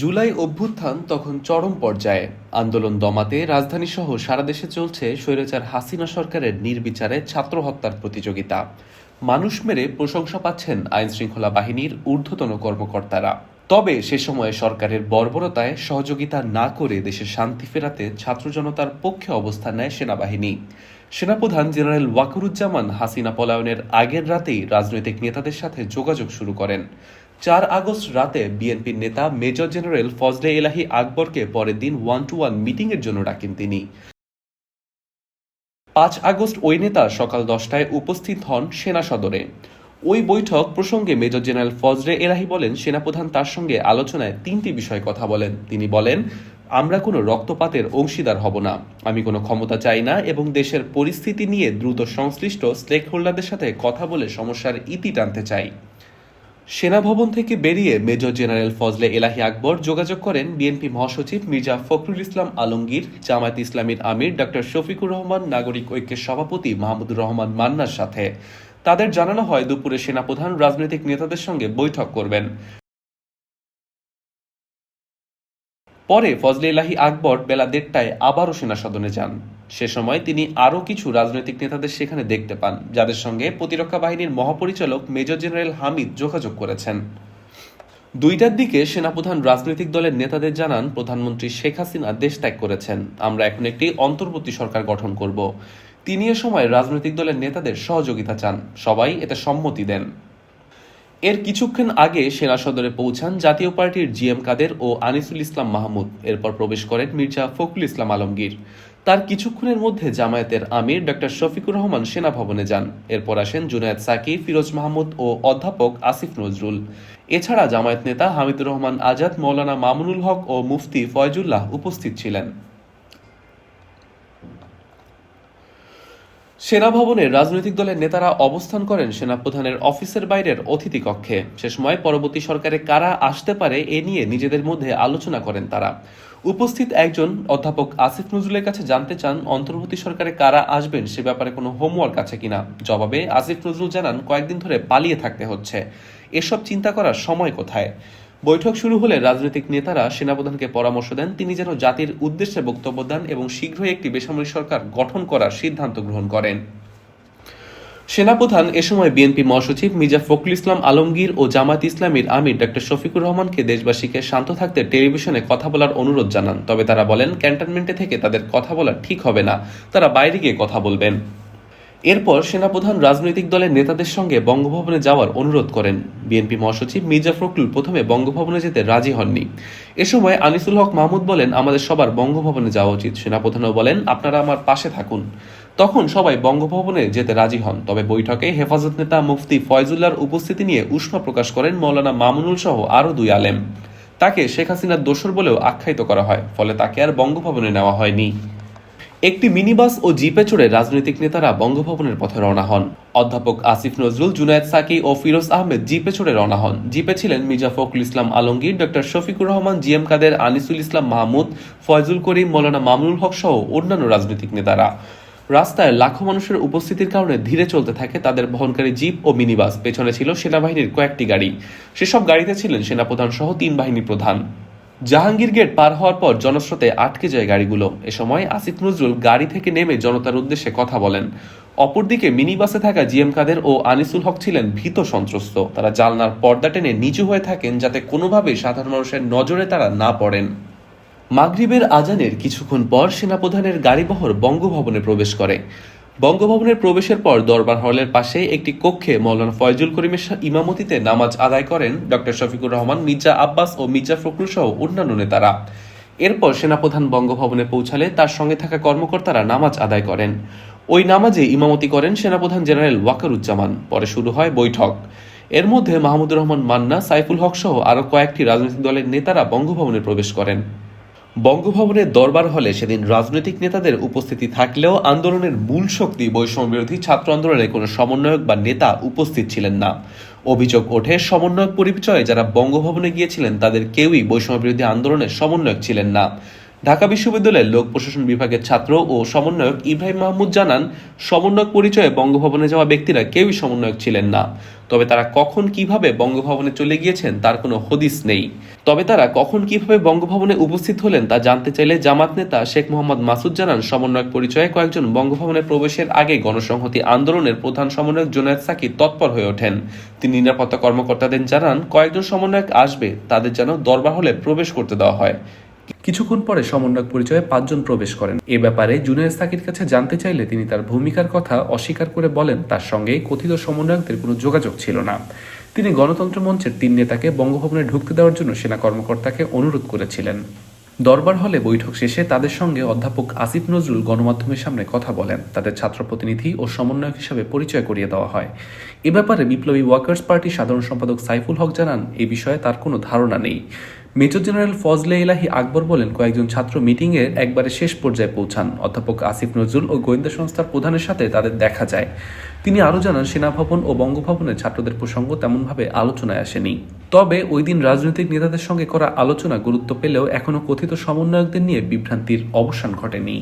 জুলাই অভ্যুত্থান তখন চরম পর্যায়ে। আন্দোলন দমাতে রাজধানী সহ সারা দেশে চলছে স্বৈরাচার হাসিনা সরকারের নির্বিচারে ছাত্র হত্যার প্রতিযোগিতা। মানুষ মেরে প্রশংসা পাচ্ছেন আইন শৃঙ্খলা বাহিনীর ঊর্ধ্বতন কর্মকর্তারা। তবে সে সময়ে সরকারের বর্বরতায় সহযোগিতা না করে দেশে শান্তি ফেরাতে ছাত্র জনতার পক্ষে অবস্থান নেয় সেনাবাহিনী। সেনাপ্রধান জেনারেল ওয়াকুরুজ্জামান হাসিনা পলায়নের আগের রাতেই রাজনৈতিক নেতাদের সাথে যোগাযোগ শুরু করেন। চার আগস্ট রাতে বিএনপির নেতা মেজর জেনারেল ফজলে এলাহি আকবরকে পরের দিন ওয়ান টু ওয়ান মিটিংয়ের জন্য ডাকেন তিনি। পাঁচ আগস্ট ওই নেতা সকাল দশটায় উপস্থিত হন সেনা সদরে। ওই বৈঠক প্রসঙ্গে মেজর জেনারেল ফজলে এলাহি বলেন, সেনাপ্রধান তার সঙ্গে আলোচনায় তিনটি বিষয় কথা বলেন। তিনি বলেন, আমরা কোনো রক্তপাতের অংশীদার হব না। আমি কোনো ক্ষমতা চাই না এবং দেশের পরিস্থিতি নিয়ে দ্রুত সংশ্লিষ্ট স্টেক হোল্ডারদের সাথে কথা বলে সমস্যার ইতি টানতে চাই। সেনাভবন থেকে বেরিয়ে মেজর জেনারেল ফজলে এলাহি আকবর যোগাযোগ করেন বিএনপি মহাসচিব মির্জা ফখরুল ইসলাম আলমগীর, জামায়াত ইসলামীর আমির ডক্টর শফিকুর রহমান, নাগরিক ঐক্যের সভাপতি মাহমুদুর রহমান মান্নার সাথে। তাদের জানানো হয়, দুপুরে সেনাপ্রধান রাজনৈতিক নেতাদের সঙ্গে বৈঠক করবেন। পরে ফজলে ইলাহি আকবর বেলা দেড়টায় আবারও সেনা সদনে যান। সে সময় তিনি আরও কিছু রাজনৈতিক নেতাদের সেখানে দেখতে পান, যাদের সঙ্গে প্রতিরক্ষা বাহিনীর মহাপরিচালক মেজর জেনারেল হামিদ যোগাযোগ করেছেন। দুইটার দিকে সেনাপ্রধান রাজনৈতিক দলের নেতাদের জানান, প্রধানমন্ত্রী শেখ হাসিনা দেশ ত্যাগ করেছেন। আমরা এখন একটি অন্তর্বর্তী সরকার গঠন করব। তিনি এ সময় রাজনৈতিক দলের নেতাদের সহযোগিতা চান। সবাই এতে সম্মতি দেন। এর কিছুক্ষণ আগে সেনা সদরে পৌঁছান জাতীয় পার্টির জিএম কাদের ও আনিসুল ইসলাম মাহমুদ। এরপর প্রবেশ করেন মির্জা ফখরুল ইসলাম আলমগীর। তার কিছুক্ষণের মধ্যে জামায়াতের আমির ডক্টর শফিকুর রহমান সেনা ভবনে যান। এরপর আসেন জুনায়েদ সাকি, ফিরোজ মাহমুদ ও অধ্যাপক আসিফ নজরুল। এছাড়া জামায়াত নেতা হামিদুর রহমান আজাদ, মৌলানা মামুনুল হক ও মুফতি ফয়জুল্লাহ উপস্থিত ছিলেন। সেনা ভবনে রাজনৈতিক দলের নেতারা অবস্থান করেন সেনাপ্রধানের অফিসের বাইরের অতিথি কক্ষে। সে সময় পরবর্তী সরকারে কারা আসতে পারে এ নিয়ে নিজেদের মধ্যে আলোচনা করেন তারা। উপস্থিত একজন অধ্যাপক আসিফ নজরুলের কাছে জানতে চান, অন্তর্বর্তী সরকারে কারা আসবেন সে ব্যাপারে কোনো হোমওয়ার্ক আছে কিনা? জবাবে আসিফ নজরুল জানান, কয়েকদিন ধরে পালিয়ে থাকতে হচ্ছে। এসব চিন্তা করার সময় কোথায়? বৈঠক শুরু হলে রাজনৈতিক নেতারা সেনাপ্রধানকে পরামর্শ দেন। তিনি যেন জাতির উদ্দেশ্যে বক্তব্য দেন এবং শীঘ্রই একটি বেসামরিক সরকার গঠন করার সিদ্ধান্ত গ্রহণ করেন। সেনাপ্রধান এ সময় বিএনপি মহাসচিব মির্জা ফখরুল ইসলাম আলমগীর ও জামাত ইসলামীর আমির ডক্টর শফিকুর রহমানকে দেশবাসীকে শান্ত থাকতে টেলিভিশনে কথা বলার অনুরোধ জানান। তবে তারা বলেন, ক্যান্টনমেন্টে থেকে তাদের কথা বলা ঠিক হবে না। তারা বাইরে গিয়ে কথা বলবেন। এরপর সেনাপ্রধান রাজনৈতিক দলের নেতাদের সঙ্গে বঙ্গভবনে যাওয়ার অনুরোধ করেন। বিএনপি মহাসচিব মির্জা ফখরুল প্রথমে বঙ্গভবনে যেতে রাজি হননি। এ সময় আনিসুল হক মাহমুদ বলেন, আমাদের সবার বঙ্গভবনে যাওয়া উচিত। সেনাপ্রধানও বলেন, আপনারা আমার পাশে থাকুন। তখন সবাই বঙ্গভবনে যেতে রাজি হন। তবে বৈঠকে হেফাজত নেতা মুফতি ফয়জুল্লাহর উপস্থিতি নিয়ে উষ্ম প্রকাশ করেন মৌলানা মামুনুল সহ আরও দুই আলেম। তাকে শেখ হাসিনার দোসর বলেও আখ্যায়িত করা হয়, ফলে তাকে আর বঙ্গভবনে নেওয়া হয়নি। একটি মিনিবাস ও জিপে চড়ে রাজনৈতিক নেতারা বঙ্গভবনের পথে রওনা হন। অধ্যাপক আসিফ নজরুল, জুনায়েদ সাকি ও ফিরোজ আহমেদ জিপে চড়ে রওনা হন। জিপে ছিলেন মির্জা ফখরুল ইসলাম আলমগীর, ডক্টর শফিকুর রহমান জিএম কাদের, আনিসুল ইসলাম মাহমুদ, ফয়জুল করিম, মৌলানা মামুনুল হক সহ অন্যান্য রাজনৈতিক নেতারা। রাস্তায় লাখো মানুষের উপস্থিতির কারণে ধীরে চলতে থাকে তাদের বহনকারী জিপ ও মিনিবাস। পেছনে ছিল সেনাবাহিনীর কয়েকটি গাড়ি। সেসব গাড়িতে ছিলেন সেনাপ্রধান সহ তিন বাহিনী প্রধান। জাহাঙ্গীর গেট পার হওয়ার পর জনস্রোতে আটকে যায় গাড়িগুলো। এ সময় আসিফ নজরুল গাড়ি থেকে নেমে জনতার উদ্দেশ্যে কথা বলেন। অপরদিকে মিনি বাসে থাকা জিএম কাদের ও আনিসুল হক ছিলেন ভীত সন্ত্রস্ত। তারা জালনার পর্দা টেনে নিচু হয়ে থাকেন যাতে কোনোভাবেই সাধারণ মানুষের নজরে তারা না পড়েন। মাগরিবের আজানের কিছুক্ষণ পর সেনাপ্রধানের গাড়িবহর বঙ্গভবনে প্রবেশ করে। বঙ্গভবনের প্রবেশের পর দরবার হলের পাশে একটি কক্ষে মৌলানা ফয়জুল করিমের ইমামতিতে নামাজ আদায় করেন ডক্টর শফিকুর রহমান, মির্জা আব্বাস ও মির্জা ফখরুল সহ অন্যান্য নেতারা। এরপর সেনাপ্রধান বঙ্গভবনে পৌঁছালে তার সঙ্গে থাকা কর্মকর্তারা নামাজ আদায় করেন। ওই নামাজে ইমামতি করেন সেনাপ্রধান জেনারেল ওয়াকারুজ্জামান। পরে শুরু হয় বৈঠক। এর মধ্যে মাহমুদুর রহমান মান্না, সাইফুল হক সহ আরও কয়েকটি রাজনৈতিক দলের নেতারা বঙ্গভবনে প্রবেশ করেন। বঙ্গভবনের দরবার হলে সেদিন রাজনৈতিক নেতাদের উপস্থিতি থাকলেও আন্দোলনের মূল শক্তি বৈষম্য বিরোধী ছাত্র আন্দোলনের কোনো সমন্বয়ক বা নেতা উপস্থিত ছিলেন না। অভিযোগ ওঠে, সমন্বয়ক পরিচয়ে যারা বঙ্গভবনে গিয়েছিলেন, তাদের কেউই বৈষম্য বিরোধী আন্দোলনের সমন্বয়ক ছিলেন না। ঢাকা বিশ্ববিদ্যালয়ের লোক প্রশাসন বিভাগের ছাত্র ও সমন্বয়ক ইব্রাহিম মাহমুদ জানান, সমন্বয়ক পরিচয়ে বঙ্গভবনে যাওয়া ব্যক্তিরা কেউই সমন্বয়ক ছিলেন না। তবে তারা কখন কীভাবে বঙ্গভবনে চলে গিয়েছেন তার কোনো হদিস নেই। তবে তারা কখন কীভাবে বঙ্গভবনে উপস্থিত হলেন তা জানতে চাইলে জামাত নেতা শেখ মোহাম্মদ মাসুদ জানান, সমন্বয়ক পরিচয়ে কয়েকজন বঙ্গভবনে প্রবেশের আগে গণসংহতি আন্দোলনের প্রধান সমন্বয়ক জোনায়েদ সাকি তৎপর হয়ে ওঠেন। তিনি নিরাপত্তা কর্মকর্তাদের জানান, কয়েকজন সমন্বয়ক আসবে, তাদের যেন দরবার হলে প্রবেশ করতে দেওয়া হয়। কিছুক্ষণ পরে সমন্বয়ক পরিচয়ে পাঁচজন প্রবেশ করেন। এ ব্যাপারে জুনিয়র সাকির কাছে জানতে চাইলে তিনি তার ভূমিকার কথা অস্বীকার করে বলেন, তার সঙ্গে কথিত সমন্বয়কদের কোনো যোগাযোগ ছিল না। তিনি গণতন্ত্র মঞ্চের তিন নেতাকে বঙ্গভবনে ঢুকতে দেওয়ার জন্য সেনা কর্মকর্তাকে অনুরোধ করেছিলেন। দরবার হলে বৈঠক শেষে তাদের সঙ্গে অধ্যাপক আসিফ নজরুল গণমাধ্যমের সামনে কথা বলেন। তাদের ছাত্র প্রতিনিধি ও সমন্বয়ক হিসাবে পরিচয় করিয়ে দেওয়া হয়। এ ব্যাপারে বিপ্লবী ওয়ার্কার্স পার্টির সাধারণ সম্পাদক সাইফুল হক জানান, এ বিষয়ে তার কোনো ধারণা নেই। মেজর জেনারেল ফজলে ইলাহি আকবর বলেন, কয়েকজন ছাত্র মিটিংয়ের একবারে শেষ পর্যায়ে পৌঁছান। অধ্যাপক আসিফ নজরুল ও গোয়েন্দা সংস্থার প্রধানের সাথে তাদের দেখা যায়। তিনি আরও জানান, সেনাভবন ও বঙ্গভবনে ছাত্রদের প্রসঙ্গ তেমনভাবে আলোচনায় আসেনি। তবে ওই দিন রাজনৈতিক নেতাদের সঙ্গে করা আলোচনা গুরুত্ব পেলেও এখনও কথিত সমন্বয়কদের নিয়ে বিভ্রান্তির অবসান ঘটেনি।